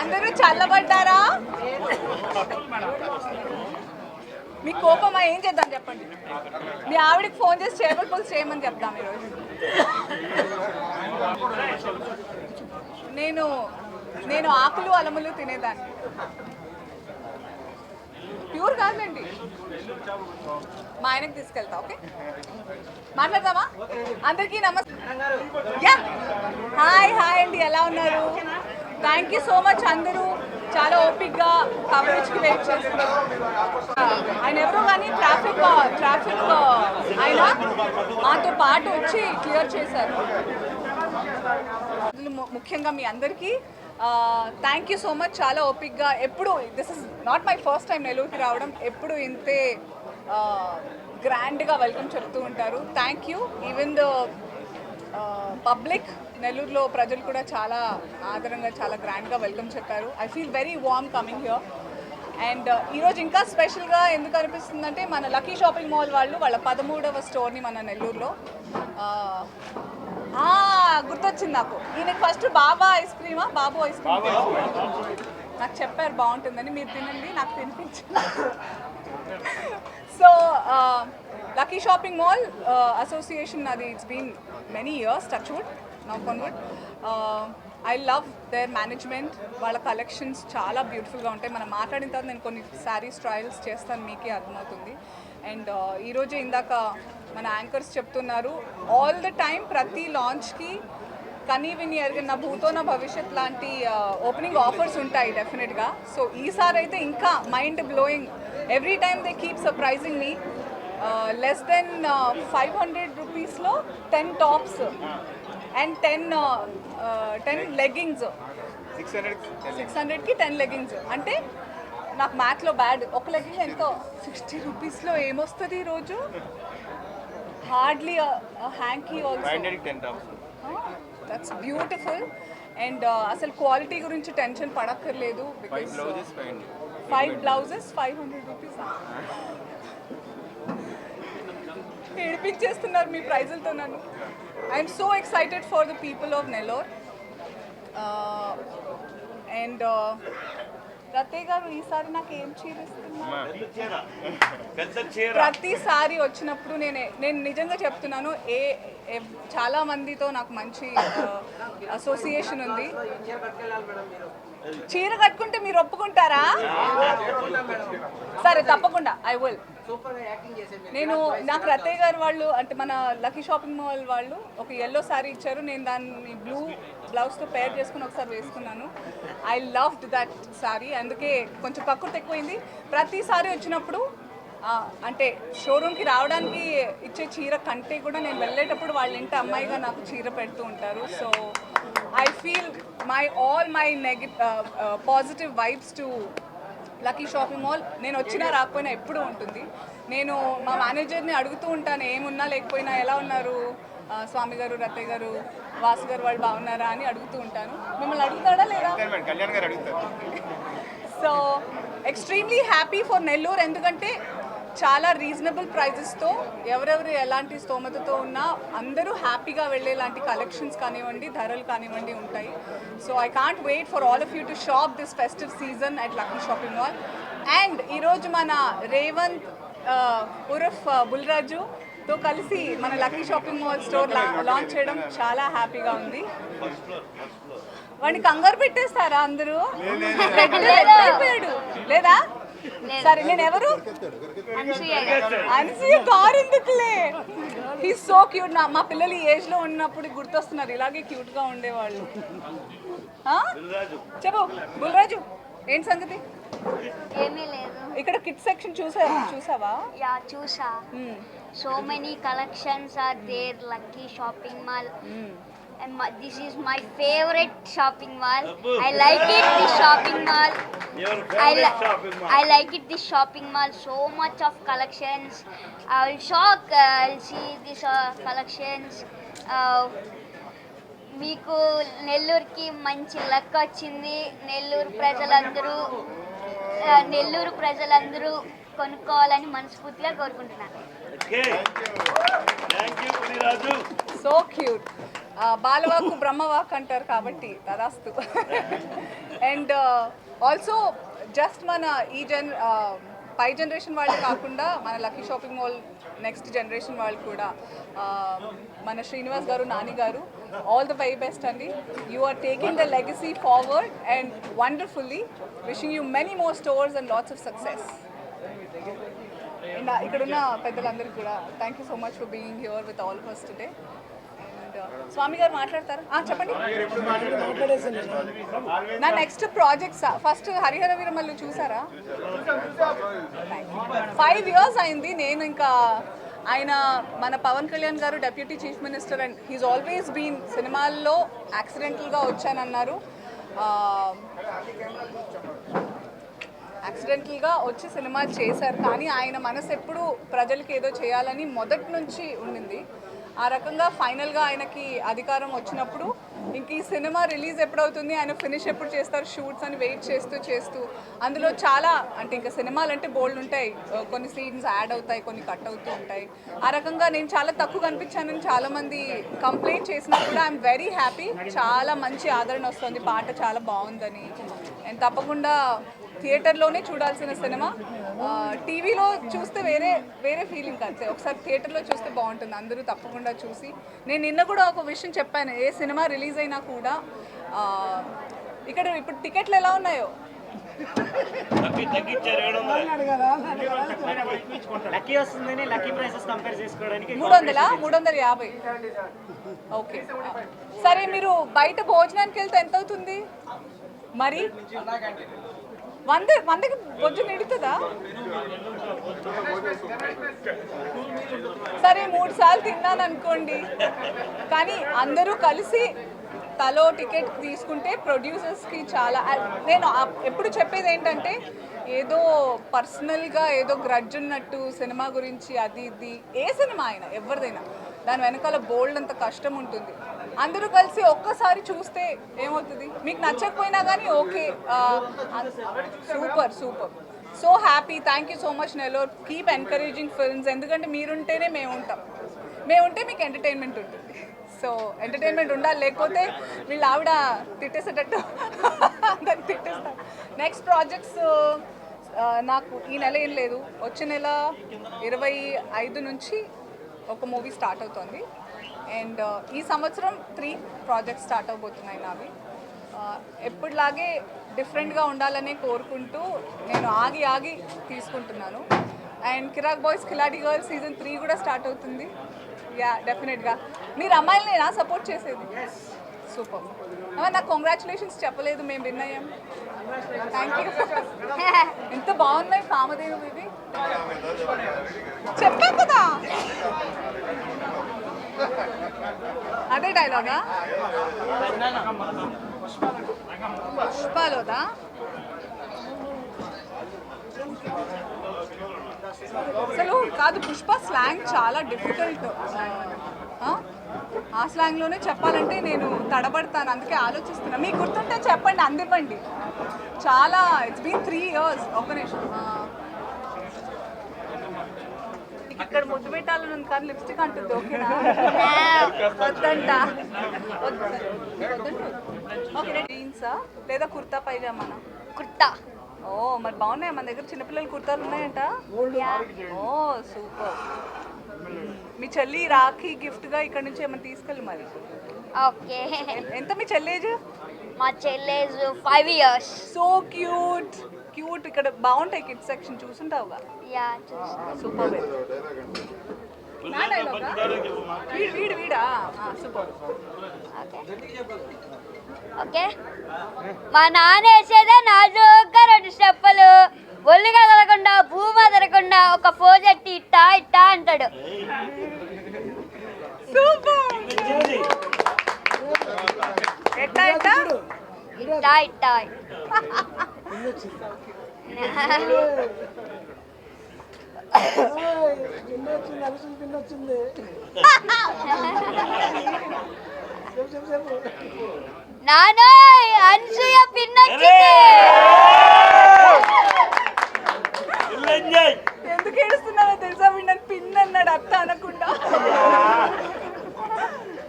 అందరూ చల్లబడ్డారా? మీ కోపమా? ఏం చేద్దాం చెప్పండి. మీ ఆవిడకి ఫోన్ చేసి చేపల పులుసు చేయమని చెప్దాం ఈరోజు. నేను నేను ఆకులు అలములు తినేదాన్ని. ప్యూర్ కాదండి మా ఆయనకి తీసుకెళ్తా ఓకే? మాట్లాడదామా? అందరికీ నమస్తే హాయ్ హాయ్ అండి. ఎలా ఉన్నారు? థ్యాంక్ యూ సో మచ్ అందరూ. చాలా ఓపిక్గా కవరేజ్కి వెయిట్ చేస్తున్నారు. ఆయన ఎవరో కానీ ట్రాఫిక్ ట్రాఫిక్ ఆయన మాతో పాటు వచ్చి క్లియర్ చేశారు. అందులో ము- ముఖ్యంగా మీ అందరికీ థ్యాంక్ యూ సో మచ్ చాలా ఓపిక్గా ఎప్పుడు this is not my first time నెల్లూరుకి రావడం. ఎప్పుడు ఇంతే గ్రాండ్గా వెల్కమ్ చెప్తూ ఉంటారు. Thank you even the public నెల్లూరులో ప్రజలు కూడా చాలా ఆదరంగా చాలా గ్రాండ్గా వెల్కమ్ చెప్పారు. I feel very warm coming here and ఈరోజు ఇంకా స్పెషల్గా ఎందుకు అనిపిస్తుందంటే మన లక్కీ షాపింగ్ మాల్ వాళ్ళు వాళ్ళ పదమూడవ స్టోర్ని మన నెల్లూరులో గుర్తొచ్చింది నాకు. ఈయనకి ఫస్ట్ బాబా ఐస్ క్రీమా బాబు ఐస్ క్రీమ్. నాకు చెప్పారు బాగుంటుందని మీరు తినండి నాకు తినిపించండి. So lucky shopping mall association అది it's been many years touch wood on wood I love there management వాళ్ళ కలెక్షన్స్ చాలా బ్యూటిఫుల్గా ఉంటాయి. మనం మాట్లాడిన తర్వాత నేను కొన్ని శారీస్ ట్రయల్స్ చేస్తాను మీకే అర్థమవుతుంది. అండ్ uh, ఈరోజు ఇందాక మన యాంకర్స్ చెప్తున్నారు ఆల్ ద టైం ప్రతి లాంచ్కి కనీ విని ఎరిగిన భూతో నా భవిష్యత్ లాంటి uh, ఓపెనింగ్ ఆఫర్స్ ఉంటాయి డెఫినెట్గా సో ఈసారి అయితే ఇంకా mind blowing every time they keep surprising me less than five hundred రూపీస్లో ten tops and ten ten leggings six hundred six హండ్రెడ్కి టెన్ లెగ్గింగ్స్ అంటే నాకు మ్యాథ్లో బ్యాడ్ ఒక లెగ్గింగ్ ఎంతో? సిక్స్టీ రూపీస్లో ఏమొస్తుంది ఈరోజు hardly hanky also that's beautiful and అసలు క్వాలిటీ గురించి tension పడక్కర్లేదు because five blouses five hundred rupees ఏడిపించేస్తున్నారు మీ ప్రైజులతో నన్ను. I'm so excited for the people of Nellore and రతే uh, గారు ఈసారి నాకు ఏం చీర ఇస్తున్నారు? పెద్ద చీర. ప్రతిసారి వచ్చినప్పుడు నేనే నేను నిజంగా చెప్తున్నాను ఏ చాలా మందితో నాకు మంచి అసోసియేషన్ ఉంది. చీర కట్టుకుంటే మీరు ఒప్పుకుంటారా? సరే తప్పకుండా ఐ విల్ నేను నాకు రతయ్య గారు వాళ్ళు అంటే మన లక్కీ షాపింగ్ మాల్ వాళ్ళు ఒక ఎల్లో శారీ ఇచ్చారు. నేను దాన్ని బ్లూ బ్లౌజ్తో పేర్ చేసుకుని ఒకసారి వేసుకున్నాను. ఐ లవ్ దట్ శారీ అందుకే కొంచెం కక్కుర్తి ఎక్కువైంది. ప్రతిసారి వచ్చినప్పుడు అంటే షోరూమ్కి రావడానికి ఇచ్చే చీర కంటే కూడా నేను వెళ్ళేటప్పుడు వాళ్ళ ఇంటి అమ్మాయిగా నాకు చీర పెడుతూ ఉంటారు. So I feel my all my నెగి positive vibes to lucky shopping mall. నేను వచ్చినా రాకపోయినా ఎప్పుడూ ఉంటుంది. నేను మా మేనేజర్ని అడుగుతూ ఉంటాను ఏమున్నా లేకపోయినా ఎలా ఉన్నారు? స్వామి గారు రత్తయ్య గారు వాసు గారు వాళ్ళు బాగున్నారా? అని అడుగుతూ ఉంటాను. మిమ్మల్ని అడుగుతాడా లేదా? మేడం కళ్యాణ్ గారు అడుగుతారు. So extremely happy for Nellore ఎందుకంటే చాలా రీజనబుల్ ప్రైజెస్తో ఎవరెవరు ఎలాంటి స్తోమతతో ఉన్నా అందరూ హ్యాపీగా వెళ్ళేలాంటి కలెక్షన్స్ కానివ్వండి ధరలు కానివ్వండి ఉంటాయి. So I can't wait for all of you to shop this festive season at lucky shopping mall and ఈరోజు మన రేవంత్ ఉరఫ్ బుల్రాజుతో కలిసి మన lucky shopping mall store launch చేయడం చాలా హ్యాపీగా ఉంది. వాడిని కంగారు పెట్టేస్తారా అందరూ? లేదా? సరే నేను ఎవరు అనసూయ కారు ఎందుకులే? ఈ సో క్యూట్ నా మా పిల్లలు ఈ ఏజ్లో ఉన్నప్పుడు గుర్తొస్తున్నారు. ఇలాగే క్యూట్గా ఉండేవాళ్ళు? చెప్పు బుల్రాజు ఏంటి సంగతి? ఏమీ లేదు. ఇక్కడ కిడ్ సెక్షన్ చూసా చూసావా? యా చూసా. So many collections are there lucky shopping mall. This is my favourite shopping mall I like it the shopping mall I like it the shopping mall so much of collections I will shock see the collections మీకు నెల్లూరుకి మంచి luck వచ్చింది. నెల్లూరు ప్రజలందరూ నెల్లూరు ప్రజలందరూ కొనుక్కోవాలని మనస్ఫూర్తిగా కోరుకుంటున్నారు so cute బాలవాకు బ్రహ్మవాక్ అంటారు కాబట్టి తదాస్తు. అండ్ ఆల్సో జస్ట్ మన ఈ జన్ పై జనరేషన్ వాళ్ళే కాకుండా మన lucky shopping mall next generation వాళ్ళు కూడా మన Srinivas garu Nani garu all the very best అండి. You are taking the legacy forward and wonderfully wishing you many more stores and lots of success and ఇక్కడున్న పెద్దలందరికీ కూడా thank you so much for being here with all first today Swami garu మాట్లాడతారా? చెప్పండి. నా next projects first Harihara Veeramallu చూసారా? Five years అయింది. నేను ఇంకా ఆయన మన Pawan Kalyan garu deputy chief minister and he's always been సినిమాల్లో యాక్సిడెంటల్గా వచ్చానన్నారు. యాక్సిడెంటల్గా వచ్చి సినిమా చేశారు. కానీ ఆయన మనసు ఎప్పుడు ప్రజలకి ఏదో చేయాలని మొదటి నుంచి ఉండింది. ఆ రకంగా ఫైనల్గా ఆయనకి అధికారం వచ్చినప్పుడు ఇంక ఈ సినిమా రిలీజ్ ఎప్పుడవుతుంది ఆయన ఫినిష్ ఎప్పుడు చేస్తారు షూట్స్ అని వెయిట్ చేస్తూ చేస్తూ. అందులో చాలా అంటే ఇంకా సినిమాలు అంటే బోల్డ్ ఉంటాయి. కొన్ని సీన్స్ యాడ్ అవుతాయి కొన్ని కట్ అవుతూ ఉంటాయి. ఆ రకంగా నేను చాలా తక్కువ కనిపించానని చాలామంది కంప్లైంట్ చేసినా కూడా ఐఎమ్ వెరీ హ్యాపీ. చాలా మంచి ఆదరణ వస్తుంది పాట చాలా బాగుందని. అండ్ తప్పకుండా థియేటర్లోనే చూడాల్సిన సినిమా. టీవీలో చూస్తే వేరే వేరే ఫీలింగ్ అంతే. ఒకసారి థియేటర్లో చూస్తే బాగుంటుంది. అందరూ తప్పకుండా చూసి. నేను నిన్న కూడా ఒక విషయం చెప్పాను. ఏ సినిమా రిలీజ్ అయినా కూడా ఇక్కడ ఇప్పుడు టికెట్లు ఎలా ఉన్నాయో? మూడు వందల? మూడు వందల యాభై. ఓకే. సరే మీరు బయట భోజనానికి వెళ్తే ఎంత అవుతుంది మరి? వంద వందకి భోజనం నిడుతుందా? సరే మూడు సార్లు తిన్నాను అనుకోండి. కానీ అందరూ కలిసి తలో టికెట్ తీసుకుంటే ప్రొడ్యూసర్స్కి చాలా నేను ఎప్పుడు చెప్పేది ఏంటంటే ఏదో పర్సనల్గా ఏదో గ్రడ్జ్ ఉన్నట్టు సినిమా గురించి అది ఇది ఏ సినిమా అయినా ఎవరిదైనా. దాని వెనకాల బోల్డ్ అంత కష్టం ఉంటుంది. అందరూ కలిసి ఒక్కసారి చూస్తే ఏమవుతుంది? మీకు నచ్చకపోయినా కానీ okay. Super super. So happy. Thank you so much Nellore. Keep encouraging films ఎందుకంటే మీరుంటేనే మేము ఉంటాం మేము ఉంటే మీకు ఎంటర్టైన్మెంట్ ఉంటుంది. సో ఎంటర్టైన్మెంట్ ఉండాలి లేకపోతే వీళ్ళు ఆవిడ తిట్టేసేటట్టు దాన్ని తిట్టేస్తారు. నెక్స్ట్ ప్రాజెక్ట్స్ నాకు ఈ నెల ఏం లేదు. వచ్చే నెల ఇరవై ఐదు నుంచి ఒక మూవీ స్టార్ట్ అవుతుంది. అండ్ uh, ఈ సంవత్సరం త్రీ ప్రాజెక్ట్స్ స్టార్ట్ అవబోతున్నాయి నావి. Uh, ఎప్పుడులాగే డిఫరెంట్గా ఉండాలనే కోరుకుంటూ నేను ఆగి ఆగి తీసుకుంటున్నాను. And Kiraak boys Khiladi girls season three కూడా స్టార్ట్ అవుతుంది. యా డెఫినెట్గా మీరు అమ్మాయిలనేనా? సపోర్ట్ చేసేది? సూపర్. నాకు కంగ్రాచులేషన్స్ చెప్పలేదు మేము విన్ అయ్యాం. థ్యాంక్ యూ ఎంత బాగున్నాయి కామదేవి ఇవి. చెప్పాం కదా. అదే డైలాగా పుష్పాలోదా? అసలు కాదు పుష్ప స్లాంగ్ చాలా డిఫికల్ట్ ఆ స్లాంగ్లోనే చెప్పాలంటే నేను తడబడతాను అందుకే ఆలోచిస్తున్నా. మీకు గుర్తుంటే చెప్పండి అందివ్వండి. చాలా ఇట్స్ బీన్ త్రీ ఇయర్స్ ఒక నిమిషం. ఇక్కడ ముద్దు పెట్టాలని ఉంది కానీ లిప్స్టిక్ అంటుంది ఓకేనా? వద్దంట. ఓకే జీన్సా లేదా కుర్తా పైజామానా? కుర్తా. ఓ మరి బాగున్నాయి? మన దగ్గర చిన్నపిల్లల కుర్తాలు ఉన్నాయంట? ఓ సూపర్. మీ చెల్లి రాఖీ గిఫ్ట్గా ఇక్కడ నుంచి ఏమైనా తీసుకెళ్ళి మరి. ఓకే. ఎంత మీ చెల్లి ఏజ్? మా చెల్లేజ్ five years so cute. Cute ఇక్కడ బాగుంటాయి కిడ్స్ సెక్షన్ చూసుంటావుగా? Yeah super. వీడు వీడు సూపర్. ఓకే. మా నాన్న వేసేదే నాజుగ్గా రెండు స్టెప్పులు. ఒళ్ళు కదలకుండా భూమి అదరకుండా ఒక ఇట్టా అంటాడు. ఇట్టా ఇట్టా. నాన్న అన్సూయ పిన్నొచ్చింది. ఎందుకు ఏడుస్తున్నావో తెలుసా? అన్నాడు అత్త అనకుండా.